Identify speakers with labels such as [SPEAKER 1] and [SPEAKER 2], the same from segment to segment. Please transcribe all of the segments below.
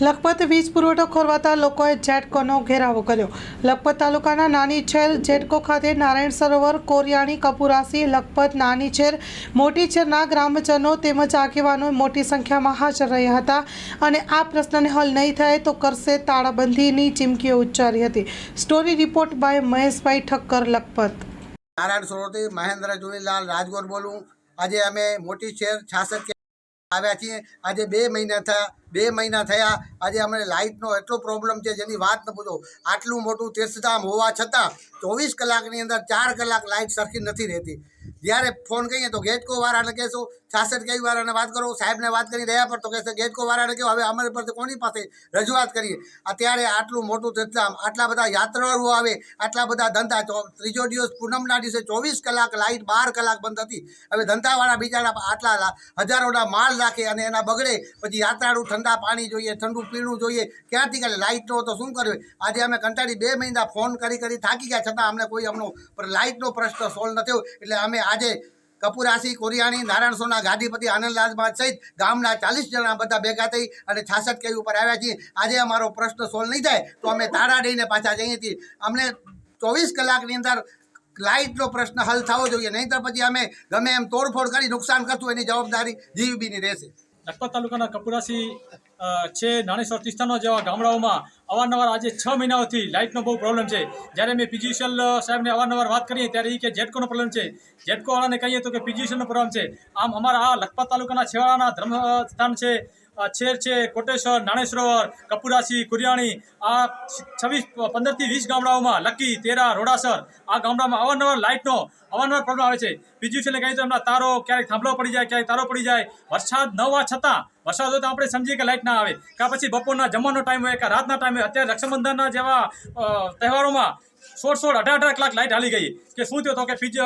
[SPEAKER 1] લખપત વીજ પુરવઠો ખોરવાતા લોકોએ જેટકોનો ઘેરાવો કર્યો. લખપત તાલુકાના નાની છેર જેટકો ખાતે નારાયણ સરોવર, કોરિયાણી, કપુરાસી, લખપત નાની છેર મોટી છેરના ગ્રામજનો તેમજ આગેવાનો મોટી સંખ્યામાં હાજર રહ્યા હતા અને આ પ્રશ્નને હલ નહીં થાય તો કરશે તાળાબંધીની ચીમકીઓ ઉચ્ચારી હતી. સ્ટોરી રિપોર્ટ બાય મહેશભાઈ ઠક્કર, લખપત.
[SPEAKER 2] નારાયણ સરોવરથી મહેન્દ્ર જુનીલાલ રાજગોર બોલું. આજે અમે મોટી છેર છાસઠ આવ્યા છીએ. આજે બે મહિના થયા, બે મહિના થયા. આજે અમને લાઇટનો એટલો પ્રોબ્લેમ છે, જેની વાત ન પૂછો. આટલું મોટું તીર્થધામ હોવા છતાં ચોવીસ કલાકની અંદર ચાર કલાક લાઇટ સરખી નથી રહેતી. જ્યારે ફોન કહીએ તો ગેટકો વાળાને કહેશો છાસઠ કઈ વાળાને વાત કરો, સાહેબને વાત કરી રહ્યા પર તો કહેશે ગેટકો વાળાને કહો, હવે અમારી પાસે કોની પાસે રજૂઆત કરીએ? અત્યારે આટલું મોટું તીર્થધામ આટલા બધા યાત્રાળુઓ આવે, આટલા બધા ધંધા ત્રીજો દિવસ પૂનમના દિવસે ચોવીસ કલાક લાઇટ બાર કલાક બંધ હતી. હવે ધંધાવાળા બિચારા આટલા હજારોના માલ રાખે અને એના બગડે, પછી યાત્રાળુ ઠંડા પાણી જોઈએ, ઠંડુ પીણું જોઈએ, ક્યાંથી કરે? લાઇટનો તો શું કર્યું? આજે અમે કંટાળી બે મહિના ફોન કરી કરી થાકી ગયા, છતાં અમને કોઈ અમનો લાઇટનો પ્રશ્ન સોલ્વ ન થયો. એટલે અમે આજે કપુરાસી, કોરિયાણી નારાયણ સોના ગાદીપતિ આનંદલાલ સહિત ગામના ચાલીસ જણા બધા ભેગા થઈ અને છાસઠ કેવી ઉપર આવ્યા છીએ. આજે અમારો પ્રશ્ન સોલ્વ નહીં થાય તો અમે તારા દઈને પાછા જઈએ છીએ. અમને ચોવીસ કલાકની અંદર લાઇટનો પ્રશ્ન હલ થવો જોઈએ. નહીંતર પછી અમે ગમે એમ તોડફોડ કરી નુકસાન કરશું, એની જવાબદારી જીવીબીની રહેશે.
[SPEAKER 3] લખપત તાલુકાના કપુરાસી છે નાણેશ્વર તિસ્તાનો જેવા ગામડાઓમાં અવારનવાર આજે છ મહિનાઓથી લાઇટનો બહુ પ્રોબ્લેમ છે. જ્યારે મેં પીજીશિયલ સાહેબને અવારનવાર વાત કરીએ ત્યારે એ કે જેટકોનો પ્રોબ્લેમ છે. જેટકો વાળાને કહીએ તો કે પીજીશિયલનો પ્રોબ્લેમ છે. આમ અમારા આ લખપત તાલુકાના છેવાડાના ધર્મ સ્થાન છે છેર છે, કોટેશ્વર, નાણેશ્વર, કપુરાસી, કુરિયાણી, આ છવ્વીસ, પંદરથી વીસ ગામડાઓમાં લકી, તેરા, રોડાસર, આ ગામડામાં અવારનવાર લાઇટનો અવારનવાર પ્રોબ્લેમ આવે છે. પીજીશિયલને કહીએ તો એમના તારો ક્યારેક થાંભલો પડી જાય, ક્યારેક તારો પડી જાય. વરસાદ ન હોવા છતાં વરસાદ હોય તો આપણે સમજીએ કે લાઇટ ના આવે. કાં પછી બપોરના જમવાનો ટાઈમ હોય કે રાતના ટાઈમ હોય, અત્યારે રક્ષાબંધનના જેવા તહેવારોમાં સોળ સોળ, અઢાર અઢાર કલાક લાઇટ હાલી ગઈ. કે શું થયું તો કે ફિજ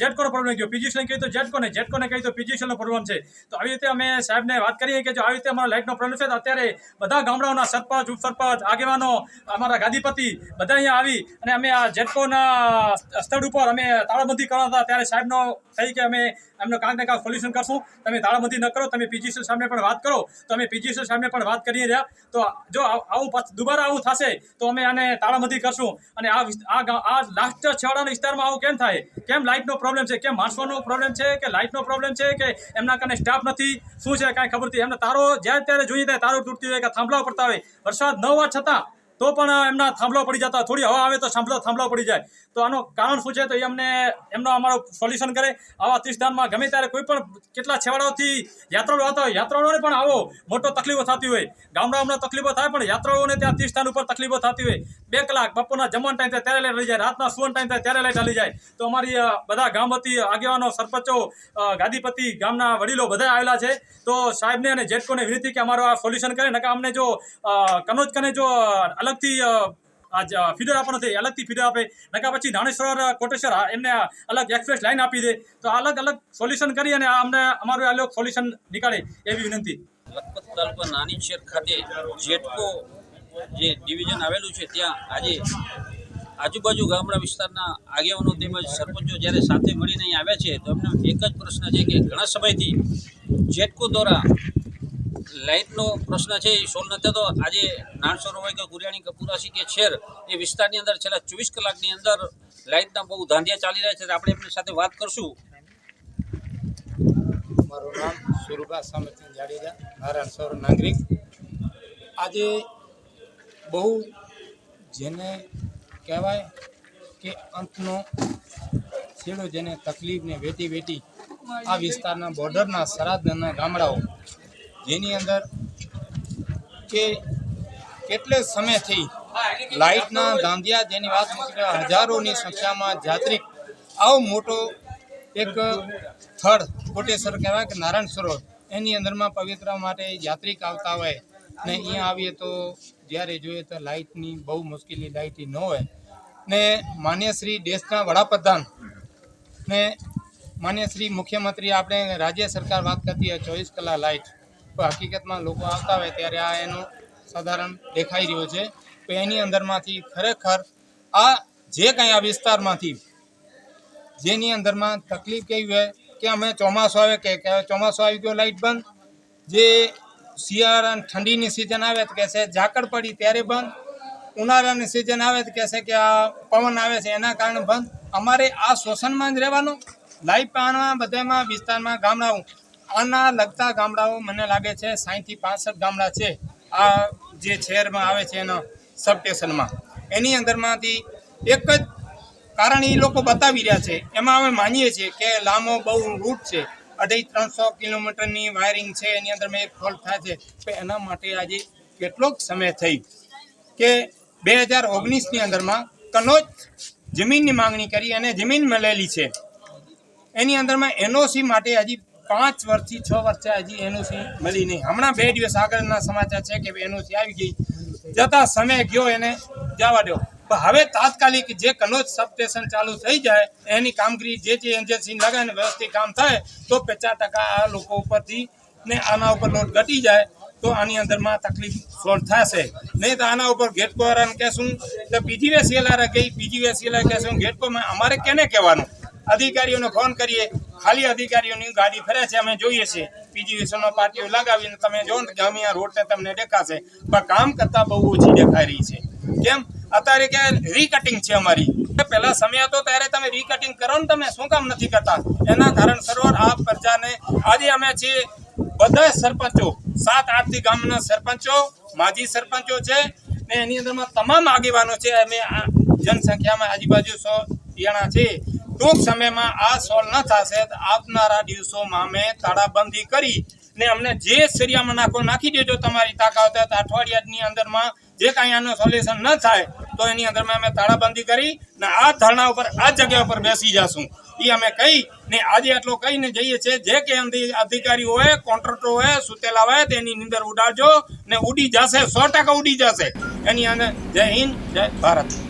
[SPEAKER 3] જેટકોનો પ્રોબ્લેમ ગયો? પીજીસીને કહી તો જેટકોને જેટકોને કહી તો પીજીસીનો પ્રોબ્લેમ છે? તો આવી રીતે અમે સાહેબને વાત કરીએ કે જો આવી રીતે અમારા લાઇટનો પ્રોબ્લેમ છે, તો અત્યારે બધા ગામડાઓના સરપંચ, ઉપસરપંચ, આગેવાનો, અમારા ગાદીપતિ બધા અહીંયા આવી અને અમે આ જેટકોના સ્થળ ઉપર અમે તાળાબંધી કરવા હતા. ત્યારે સાહેબનો થઈ કે અમે એમનો કાંક ને કાંક સોલ્યુશન કરશું. તમે તાળાબંધી ન કરો, તમે પીજીસીએલ સામે પણ વાત કરો, તો અમે પીજીસીએલ સામે પણ વાત કરીએ રહ્યા. તો જો આવું દુબારા આવું થશે, તો અમે આને તાળાબંધી કરશું અને આ આ આ લાસ્ટ છેવાડાના વિસ્તારમાં આવું કેમ થાય? કેમ લાઇટનો પ્રોબ્લેમ છે? કેમ માણસોનો પ્રોબ્લેમ છે? કે લાઇટનો પ્રોબ્લેમ છે? કે એમના કને સ્ટાફ નથી? શું છે? કાંઈ ખબર નથી. એમને તારો જ્યારે ત્યારે જોઈએ ત્યારે તારો તૂટતી હોય કે થાંભલા પડતા હોય વરસાદ ન હોવા છતાં તો પણ એમના થાંભલો પડી જતા. થોડી હવા આવે તો થાંભલો થાંભલો પડી જાય. તો આનું કારણ શું છે? તો એ અમને, એમનો અમારો સોલ્યુશન કરે. આવા તીર્થધામમાં ગમે ત્યારે કોઈ પણ કેટલા છેવાડાઓથી યાત્રાળુ આવતા હોય, યાત્રાળુઓને પણ આવો. મોટો તકલીફો થતી હોય. ગામડાઓમાં તકલીફો થાય, પણ યાત્રાળુઓને ત્યાં તીર્થસ્થાન ઉપર તકલીફો થતી હોય. બે કલાક બપોરના જમવાના ટાઈમ થાય ત્યારે હલી જાય. રાતના સુવન ટાઈમ થાય ત્યારે લાઈટ હલી જાય. તો અમારી બધા ગામ વતી આગેવાનો, સરપંચો ગાદીપતિ, ગામના વડીલો બધા આવેલા છે. તો સાહેબને અને જેટકોને વિનંતી કે અમારો આ સોલ્યુશન કરે. નકા અમને જો કનોજ કને જો અલગથી આ ફીડર આપવાનો છે અલગથી ફીડર આપે. નકા પછી ધાણેશ્વર કોટેશ્વર એમને અલગ એક્સપ્રેસ લાઈન આપી દે. તો અલગ અલગ સોલ્યુશન કરી અને અમને, અમારું આ લોકો સોલ્યુશન નીકાળે એવી વિનંતી.
[SPEAKER 4] લખપત તાલુકા નાની શેર ખાતે જેટકો જે ડિવિઝન આવેલું છે, ત્યાં આજે આજુબાજુ ગામડા વિસ્તારના આગેવાનો તેમજ સરપંચો જ્યારે સાથે મળીને અહીં આવ્યા છે, તો એમનો એક જ પ્રશ્ન છે કે ઘણા સમયથી જેટકો દ્વારા લાઇટનો પ્રશ્ન છે, એ સોલ્વ નથી થતો. આજે નાણસરોવર હોય કે ગુરિયાણી કપુરાસી કે છેર એ વિસ્તારની અંદર છેલ્લા ચોવીસ કલાકની અંદર લાઇટના બહુ ધાંધિયા ચાલી રહ્યા છે. આપણે એમની સાથે વાત કરશું.
[SPEAKER 5] મારું નામ સુરભા સામતસિંહ જાડેજા, નારાયણ સૌર નાગરિક. આજે બહુ જેને કહેવાય કે અંતનો છેડો જેને તકલીફને વેટી વેટી આ વિસ્તારના બોર્ડરના સરહદના ગામડાઓ જેની અંદર કે કેટલે સમયથી લાઇટના ધાંધિયા જેની વાત મૂકી હજારોની સંખ્યામાં જાત્રિક, આવો મોટો એક સ્થળ કોટેશ્વર કહેવાય કે નારાયણ સરોવર, એની અંદરમાં પવિત્ર માટે યાત્રિક આવતા હોય ને અહીંયા આવીએ તો જ્યારે જોઈએ તો લાઇટની બહુ મુશ્કેલી લાઇટની ન હોય. ને માન્ય શ્રી દેશના વડાપ્રધાન ને માન્ય શ્રી મુખ્યમંત્રી આપણે રાજ્ય સરકાર વાત કરતી હોય ચોવીસ કલાક લાઇટ. હકીકતમાં લોકો આવતા હોય ત્યારે આ એનો સાધારણ દેખાઈ રહ્યો છે. તો એની અંદરમાંથી ખરેખર આ જે કંઈ આ વિસ્તારમાંથી, જેની અંદરમાં તકલીફ કેવી હોય કે અમે ચોમાસું આવે કે ચોમાસું આવી ગયો લાઇટ બંધ, જે શિયાળા ઠંડીની સિઝન આવે તો કહે છે, ઝાકળ પડી ત્યારે બંધ, ઉનાળાની સિઝન આવે તો કહે છે કે આ પવન આવે છે, એના કારણે બંધ. અમારે આ શોષણમાં જ રહેવાનું. લાઈફ આના બધામાં વિસ્તારમાં ગામડાઓ આના લગતા ગામડાઓ મને લાગે છે સાહીઠથી પાસઠ ગામડા છે આ જે શહેરમાં આવે છે એના સબસ્ટેશનમાં એની અંદરમાંથી એક જ કારણ એ લોકો બતાવી રહ્યા છે. એમાં અમે માનીએ છીએ કે લાંબો બહુ રૂટ છે. અઢી ત્રણસો કિલોમીટરની વાયરિંગ છે, એની અંદર એક ફોલ્ટ થાય છે. તો એના માટે આજે કેટલોક સમય થઈ કે બે હજાર ઓગણીસની અંદરમાં કનોજ જમીનની માંગણી કરી અને જમીન મળેલી છે. એની અંદરમાં એનઓસી માટે હજી પાંચ વર્ષથી છ વર્ષે હજી એનઓસી મળી નહીં. હમણાં બે દિવસ આગળના સમાચાર છે કે એનઓસી આવી ગઈ. જતા સમય ગયો એને. જવા દો. પણ હવે તાત્કાલિક જે કનોજ સબસ્ટેશન ચાલુ થઈ જાય, એની કામગીરી જે જે એજન્સી લગાવીને વ્યવસ્થિત કામ થાય, તો પચાસ ટકા આ લોકો ઉપરથી ને આના ઉપર લોટ ઘટી જાય, તો આની અંદરમાં તકલીફ સોલ્વ થશે. નહીં તો આના ઉપર ગેટકો વાળાને કહેશું. તો પીજીવીએસએલ ગઈ. પીજીવીએસએલ કહેશું ગેટકોમાં અમારે કેને કહેવાનું? અધિકારીઓને ફોન કરીએ. ખાલી અધિકારીઓની ગાડી ફરે છે, અમે જોઈએ છીએ. પીજીવીએસએલનો પાર્ટીઓ લગાવીને તમે જો ને કે અમે આ રોડ તમને દેખાશે. પણ કામ કરતાં બહુ ઓછી દેખાઈ રહી છે. કેમ? અત્યારે કે રીકટિંગ છે અમારી. પહેલા સમય હતો, ત્યારે તમે રીકટિંગ કરો ને તમે. શું કામ નથી કરતા? એના કારણ સરોવર આ પ્રજાને આજે અમે છીએ બધા સરપંચો. સાત આઠથી ગામના સરપંચો, માજી સરપંચો છે ને એની અંદરમાં તમામ આગેવાનો છે. અમે જનસંખ્યામાં આજુબાજુ સો જણા છે ટૂંક સમયમાં આ સોલ્વ ન થશે તો આવનારા દિવસોમાં અમે તાળાબંધી કરી ને અમને જે સરિયામાં નાખો નાખી દેજો તમારી તાકાત અઠવાડિયાની અંદરમાં જે કાંઈ આનું સોલ્યુશન ન થાય તો એની અંદરમાં અમે તાળાબંધી કરી ને આ ધરણા ઉપર, આ જગ્યા ઉપર બેસી જશું. એ અમે કહી ને આજે આટલો કહીને જઈએ છીએ. જે કે અંધી, અધિકારી હોય કોન્ટ્રાક્ટર હોય, સુતેલા હોય તેની નીંદર ઉડાડજો ને ઉડી જશે, સો ટકા ઉડી જશે. એની અંદર જય હિન્દ, જય ભારત.